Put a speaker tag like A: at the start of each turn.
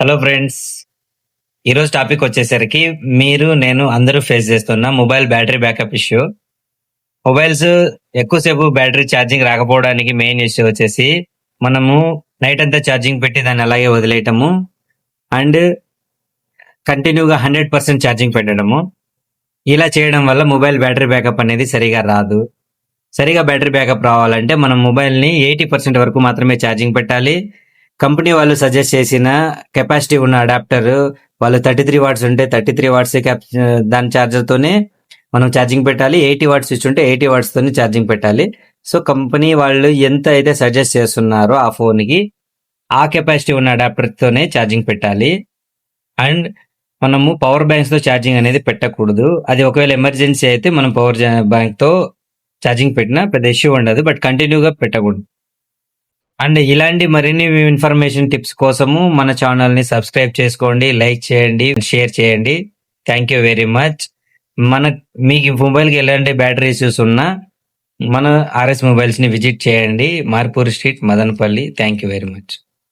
A: Hello friends ఈరోజు topic వచ్చేసరికి మీరు నేను అందరూ ఫేస్ చేస్తున్న mobile battery backup issue mobiles ఎక్కువసేపు బ్యాటరీ ఛార్జింగ్ రాకపోవడానికి మెయిన్ ఇష్యూ వచ్చేసి మనము నైట్ అంతా ఛార్జింగ్ పెట్టి దాన్ని అలాగే వదిలేయటము. అండ్ కంటిన్యూగా హండ్రెడ్ పర్సెంట్ ఛార్జింగ్ పెట్టడము. ఇలా చేయడం వల్ల మొబైల్ బ్యాటరీ బ్యాకప్ అనేది సరిగా రాదు. సరిగా బ్యాటరీ బ్యాకప్ రావాలంటే మనం మొబైల్ని ఎయిటీ పర్సెంట్ వరకు మాత్రమే ఛార్జింగ్ పెట్టాలి. కంపెనీ వాళ్ళు సజెస్ట్ చేసిన కెపాసిటీ ఉన్న అడాప్టర్ వాళ్ళు థర్టీ త్రీ వాట్స్ ఉంటే థర్టీ త్రీ వాట్స్ దాని ఛార్జర్తోనే మనం ఛార్జింగ్ పెట్టాలి. ఎయిటీ వాట్స్ ఇచ్చుంటే ఎయిటీ వాట్స్తోనే ఛార్జింగ్ పెట్టాలి. సో కంపెనీ వాళ్ళు ఎంత అయితే సజెస్ట్ చేస్తున్నారో ఆ ఫోన్కి ఆ కెపాసిటీ ఉన్న అడాప్టర్తోనే ఛార్జింగ్ పెట్టాలి. అండ్ మనము పవర్ బ్యాంక్స్తో ఛార్జింగ్ అనేది పెట్టకూడదు. అది ఒకవేళ ఎమర్జెన్సీ అయితే మనం పవర్ బ్యాంక్తో ఛార్జింగ్ పెట్టినా పెద్ద ఇష్యూ ఉండదు. బట్ కంటిన్యూగా పెట్టకూడదు. అండ్ ఇలాంటి మరిన్ని ఇన్ఫర్మేషన్ టిప్స్ కోసము మన ఛానల్ని సబ్స్క్రైబ్ చేసుకోండి లైక్ చేయండి షేర్ చేయండి. థ్యాంక్ యూ వెరీ మచ్ మన మీకు మొబైల్కి ఎలాంటి బ్యాటరీ ఇష్యూస్ ఉన్నా మన ఆర్ఎస్ మొబైల్స్ని విజిట్ చేయండి. Marpur street Madanapalle. Thank you very much